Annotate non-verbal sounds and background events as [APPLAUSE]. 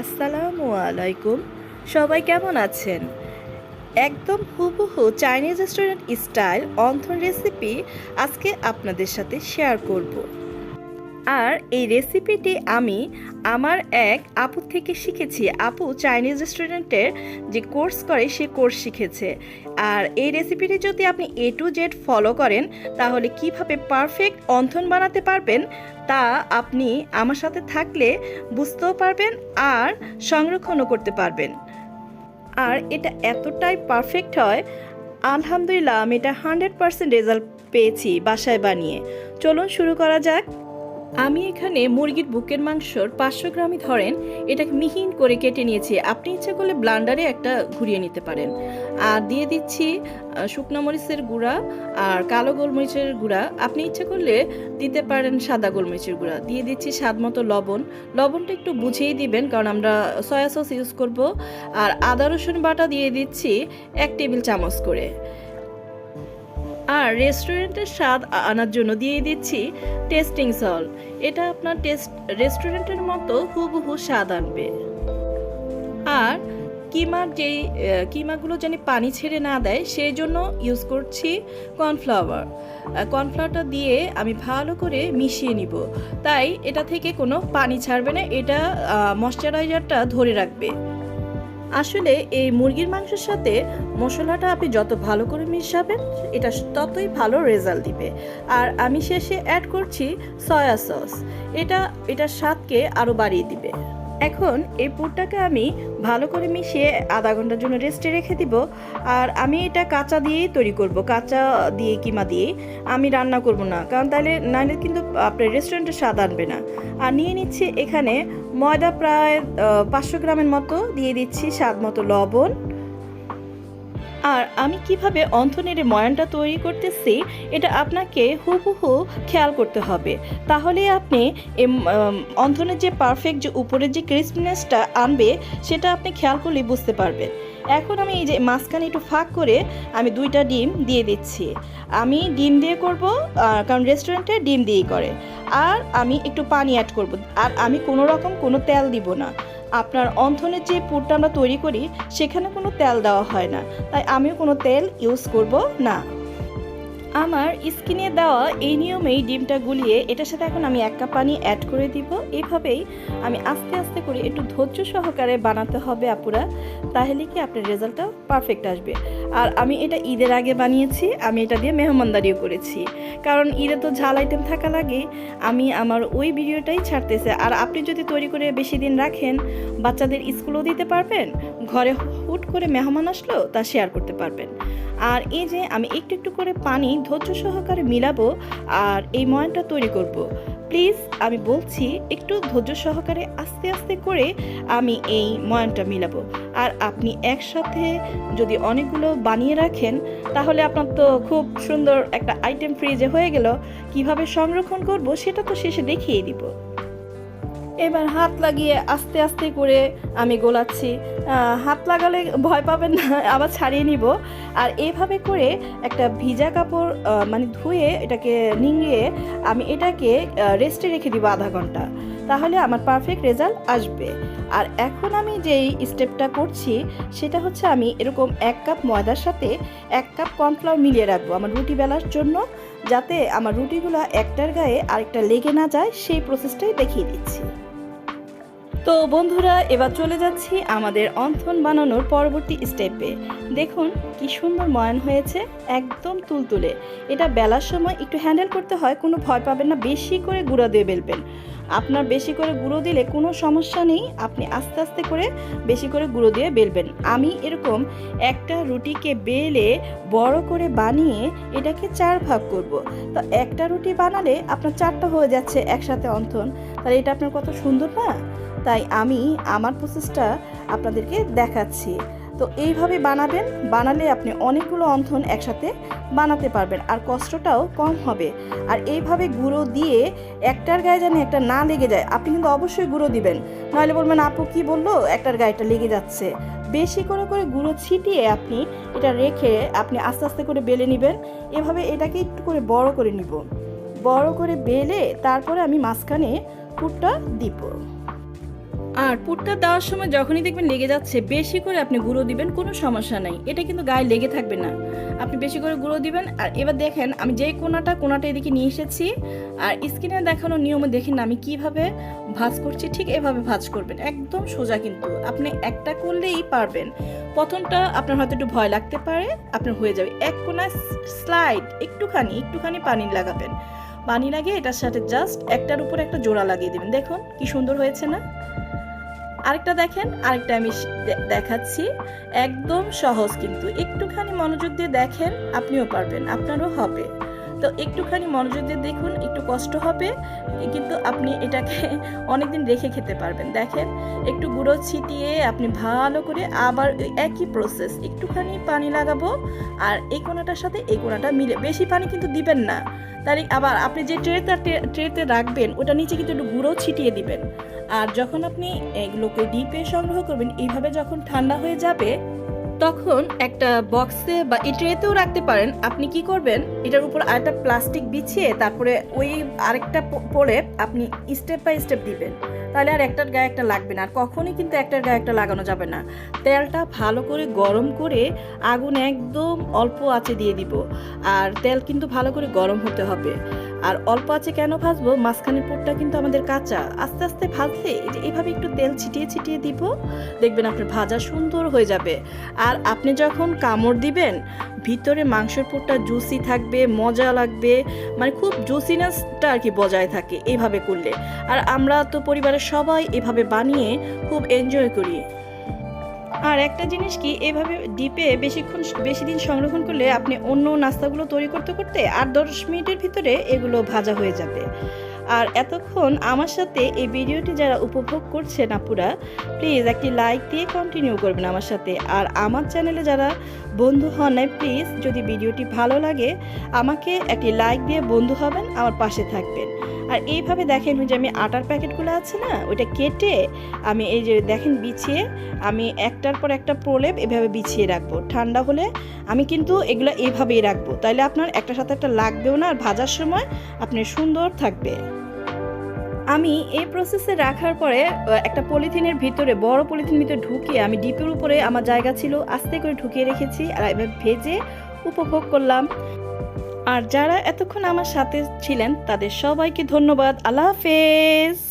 আসসালামু আলাইকুম। সবাই কেমন আছেন? একদম হুবহু Chinese restaurant style wonton recipe আজকে আপনাদের সাথে শেয়ার করব। আর এই রেসিপিটি আমি আমার এক আপু থেকে শিখেছি। আপু চাইনিজ রেস্টুরেন্টের যে কোর্স করে, সে কোর্স শিখেছে। আর এই রেসিপিটি যদি আপনি এ টু জেড ফলো করেন, তাহলে কীভাবে পারফেক্ট অন্থন বানাতে পারবেন, তা আপনি আমার সাথে থাকলে বুঝতেও পারবেন আর সংরক্ষণও করতে পারবেন। আর এটা এতটাই পারফেক্ট হয়, আলহামদুলিল্লাহ আমি এটা হান্ড্রেড পারসেন্ট রেজাল্ট পেয়েছি বাসায় বানিয়ে। চলুন শুরু করা যাক। আমি এখানে মুরগির বুকের মাংসর পাঁচশো গ্রামই ধরেন, এটাকে মিহিন করে কেটে নিয়েছি। আপনি ইচ্ছা করলে ব্লান্ডারে একটা ঘুরিয়ে নিতে পারেন। আর দিয়ে দিচ্ছি শুকনো মরিচের গুঁড়া আর কালো গোলমরিচের গুঁড়া। আপনি ইচ্ছা করলে দিতে পারেন সাদা গোলমরিচের গুঁড়া। দিয়ে দিচ্ছি স্বাদ মতো লবণ। লবণটা একটু বুঝিয়ে দিবেন, কারণ আমরা সয়া সস ইউজ করব। আর আদা রসুন বাটা দিয়ে দিচ্ছি এক টেবিল চামচ করে। আর রেস্টুরেন্টের স্বাদ আনার জন্য দিয়ে দিচ্ছি টেস্টিং সল এটা আপনার টেস্ট রেস্টুরেন্টের মতো হুবহু স্বাদ আনবে। আর কিমার যেই কিমাগুলো যেন পানি ছেড়ে না দেয়, সেই জন্য ইউজ করছি কর্নফ্লাওয়ার কর্নফ্লাওয়ারটা দিয়ে আমি ভালো করে মিশিয়ে নিব। তাই এটা থেকে কোনো পানি ছাড়বে না, এটা ময়শ্চারাইজারটা ধরে রাখবে। আসলে এই মুরগির মাংসের সাথে মশলাটা আপনি যত ভালো করে মিশাবেন, এটা ততই ভালো রেজাল্ট দিবে। আর আমি শেষে অ্যাড করছি সয়া সস এটা, এটার স্বাদকে আরও বাড়িয়ে দিবে। এখন এই পুরটাকে আমি ভালো করে মিশিয়ে আধা ঘণ্টার জন্য রেস্টে রেখে দিব। আর আমি এটা কাঁচা দিয়েই তৈরি করব, কাঁচা দিয়ে কিমা দিয়ে। আমি রান্না করব না, কারণ তাহলে নাহলে কিন্তু আপনার রেস্টুরেন্টের স্বাদ আনবে না। আর নিয়ে নিচ্ছি এখানে ময়দা প্রায় পাঁচশো গ্রামের মতো, দিয়ে দিচ্ছি স্বাদ মতো লবণ। আর আমি কীভাবে অন্থনের ময়ানটা তৈরি করতেছি, এটা আপনাকে হুবহু খেয়াল করতে হবে। তাহলে আপনি অন্থনের যে পারফেক্ট যে উপরের যে ক্রিসপিনেসটা আনবে, সেটা আপনি খেয়াল করলে বুঝতে পারবেন। এখন আমি এই যে মাঝখানে একটু ফাঁক করে আমি দুইটা ডিম দিয়ে দিচ্ছি। আমি ডিম দিয়ে করব কারণ রেস্টুরেন্টে ডিম দিয়েই করে। আর আমি একটু পানি অ্যাড করব। আর আমি কোনো রকম কোনো তেল দিব না। আপনার অন্থনের যে পুরটা আমরা তৈরি করি, সেখানে কোনো তেল দেওয়া হয় না। তাই আমিও কোনো তেল ইউজ করব না। আমার স্কিনে দেওয়া এই নিয়মেই ডিমটা গুলিয়ে এটার সাথে এখন আমি এক কাপ পানি অ্যাড করে দিব। এভাবেই আমি আস্তে আস্তে করে একটু ধৈর্য সহকারে বানাতে হবে আপুরা, তাহলে কি আপনার রেজাল্টটা পারফেক্ট আসবে। আর আমি এটা ঈদের আগে বানিয়েছি, আমি এটা দিয়ে মেহমানদারিও করেছি। কারণ ঈদে তো ঝাল আইটেম থাকা লাগে, আমি আমার ওই ভিডিওটাই ছাড়তেছে। আর আপনি যদি তৈরি করে বেশি দিন রাখেন, বাচ্চাদের স্কুলও দিতে পারবেন, ঘরে হুট করে মেহমান আসলো তা শেয়ার করতে পারবেন। আর এই যে আমি একটু একটু করে পানি ধৈর্য সহকারে মিলাবো আর এই ময়ানটা তৈরি করব। প্লিজ, আমি বলছি একটু ধৈর্য সহকারে আস্তে আস্তে করে আমি এই ময়ানটা মিলাবো। আর আপনি একসাথে যদি অনেকগুলো বানিয়ে রাখেন, তাহলে আপনার তো খুব সুন্দর একটা আইটেম ফ্রিজে হয়ে গেল। কীভাবে সংরক্ষণ করব, সেটা তো শেষে দেখিয়ে দিব। এবার হাত লাগিয়ে আস্তে আস্তে করে আমি গোলাচ্ছি। হাত লাগালে ভয় পাবেন না, আবার ছাড়িয়ে নিব। আর এইভাবে করে একটা ভিজা কাপড় মানে ধুয়ে এটাকে নিংড়িয়ে আমি এটাকে রেস্টে রেখে দিব আধা ঘণ্টা। তাহলে আমার পারফেক্ট রেজাল্ট আসবে। আর এখন আমি যেই স্টেপটা করছি, সেটা হচ্ছে আমি এরকম এক কাপ ময়দার সাথে এক কাপ কর্নফ্লাওয়ার মিলিয়ে রাখব আমার রুটি বেলার জন্য, যাতে আমার রুটিগুলো একটার গায়ে আরেকটা লেগে না যায়, সেই প্রসেসটাই দেখিয়ে দিচ্ছি। তো বন্ধুরা, এবার চলে যাচ্ছি আমাদের অন্থন বানানোর পরবর্তী স্টেপে। দেখুন কি সুন্দর ময়ান হয়েছে, একদম তুলতুলে। এটা বেলার সময় একটু হ্যান্ডেল করতে হয়, কোনো ভয় পাবেন না, বেশি করে গুঁড়ো দিয়ে বেলবেন। আপনার বেশি করে গুঁড়ো দিলে কোনো সমস্যা নেই, আপনি আস্তে আস্তে করে বেশি করে গুঁড়ো দিয়ে বেলবেন। আমি এরকম একটা রুটিকে বেলে বড় করে বানিয়ে এটাকে চার ভাগ করব। তো একটা রুটি বানালে আপনার চারটা হয়ে যাচ্ছে একসাথে অন্থন। তাহলে এটা আপনার কত সুন্দর না? তাই আমি আমার প্রসেসটা আপনাদেরকে দেখাচ্ছি। তো এইভাবে বানাবেন, বানালে আপনি অনেকগুলো অন্থন একসাথে বানাতে পারবেন আর কষ্টটাও কম হবে। আর এইভাবে গুঁড়ো দিয়ে একটার গায়ে যেন একটা না লেগে যায়, আপনি কিন্তু অবশ্যই গুঁড়ো দিবেন। নাহলে বলবেন, আপু, কি বলল? একটার গায়েটা লেগে যাচ্ছে। বেশি করে করে গুঁড়ো ছিটিয়ে আপনি এটা রেখে আপনি আস্তে আস্তে করে বেলে নেবেন। এভাবে এটাকে একটু করে বড় করে নিব। বড় করে বেলে তারপরে আমি মাঝখানে পুরটা দিব। আর পুরটা দেওয়ার সময় যখনই দেখবেন লেগে যাচ্ছে, বেশি করে আপনি গুঁড়ো দিবেন, কোনো সমস্যা নাই। এটা কিন্তু গায়ে লেগে থাকবে না। আপনি বেশি করে গুঁড়ো দিবেন, আর এবার দেখেন, আমি যেই কোনাটা কোনাটা এদিকে নিয়ে এসেছি, আর স্কিনে দেখানো নিয়মে দেখেন আমি কীভাবে ভাজ করছি, ঠিক এভাবে ভাজ করবেন। একদম সোজা কিন্তু। আপনি একটা করলেই পারবেন। প্রথমটা আপনার হয়তো একটু ভয় লাগতে পারে, আপনার হয়ে যাবে। এক কোনা স্লাইড, একটুখানি একটুখানি পানি লাগাবেন। পানি লাগিয়ে এটার সাথে জাস্ট একটার উপর একটা জোড়া লাগিয়ে দেবেন। দেখুন, কি সুন্দর হয়েছে না? আরেকটা দেখেন, আরেকটা আমি দেখাচ্ছি। একদম সহজ কিন্তু। একটুখানি মনোযোগ দিয়ে দেখেন, আপনিও পারবেন, আপনারও হবে। তো একটুখানি মনোযোগ দিয়ে দেখুন, একটু কষ্ট হবে, কিন্তু আপনি এটাকে [LAUGHS] অনেকদিন রেখে খেতে পারবেন। দেখেন, একটু গুঁড়ো ছিটিয়ে আপনি ভালো করে আবার একই প্রসেস একটুখানি পানি লাগাবো আর এই কোনাটার সাথে এই কোনাটা মিলে। বেশি পানি কিন্তু দিবেন না। তার আবার আপনি যে ট্রেটা ট্রেতে রাখবেন, ওটা নিচে কিন্তু একটু গুঁড়ো ছিটিয়ে দিবেন। আর যখন আপনি এগুলোকে ডিপে সংগ্রহ করবেন, এইভাবে যখন ঠান্ডা হয়ে যাবে তখন একটা বক্সে বা এই ট্রেতেও রাখতে পারেন। আপনি কি করবেন? এটার উপর আরেকটা প্লাস্টিক বিছিয়ে তারপরে ওই আরেকটা পরে আপনি স্টেপ বাই স্টেপ দিবেন। তাহলে আর একটার গায়ে একটা লাগবে না। আর কখনই কিন্তু একটার গায়ে একটা লাগানো যাবে না। তেলটা ভালো করে গরম করে আগুন একদম অল্প আঁচে দিয়ে দিব। আর তেল কিন্তু ভালো করে গরম হতে হবে। আর অল্প আছে কেন ভাজবো? মাঝখানের পুরটা কিন্তু আমাদের কাঁচা। আস্তে আস্তে ভাজলে এই যে এইভাবে একটু তেল ছিটিয়ে ছিটিয়ে দিব, দেখবেন আপনার ভাজা সুন্দর হয়ে যাবে। আর আপনি যখন কামড় দিবেন, ভিতরে মাংসের পুরটা জুসি থাকবে, মজা লাগবে মানে খুব জুসিনেসটা আর কি বজায় থাকে এভাবে করলে। আর আমরা তো পরিবারের সবাই এভাবে বানিয়ে খুব এনজয় করি। আর একটা জিনিস কি, এভাবে ডিপে বেশিক্ষণ বেশি দিন সংরক্ষণ করলে আপনি অন্য নাস্তাগুলো তৈরি করতে করতে আট দশ মিনিটের ভিতরে এগুলো ভাজা হয়ে যাবে। আর এতক্ষণ আমার সাথে এই ভিডিওটি যারা উপভোগ করছেন আপুরা প্লিজ একটি লাইক দিয়ে কন্টিনিউ করবেন আমার সাথে। আর আমার চ্যানেলে যারা বন্ধু হন নাই প্লিজ যদি ভিডিওটি ভালো লাগে, আমাকে একটি লাইক দিয়ে বন্ধু হবেন, আমার পাশে থাকবেন। আর এইভাবে দেখেন যে আমি আটার প্যাকেটগুলো আছে না, ওইটা কেটে আমি এই যে দেখেন বিছিয়ে আমি একটার পর একটা প্রলেপ এভাবে বিছিয়ে রাখব। ঠান্ডা হলে আমি কিন্তু এগুলো এইভাবেই রাখব। তাইলে আপনার একটা সাথে একটা লাগবেও না, আর ভাজার সময় আপনি সুন্দর থাকবে। আমি এই প্রসেসে রাখার পরে একটা পলিথিনের ভিতরে, বড় পলিথিন ভিতরে ঢুকিয়ে আমি ডিপের উপরে আমার জায়গা ছিল, আস্তে করে ঢুকিয়ে রেখেছি, আর এবার ভেজে উপভোগ করলাম। আর যারা এতক্ষণ আমার সাথে ছিলেন তাদের সবাইকে ধন্যবাদ। আল্লাহ হাফেজ।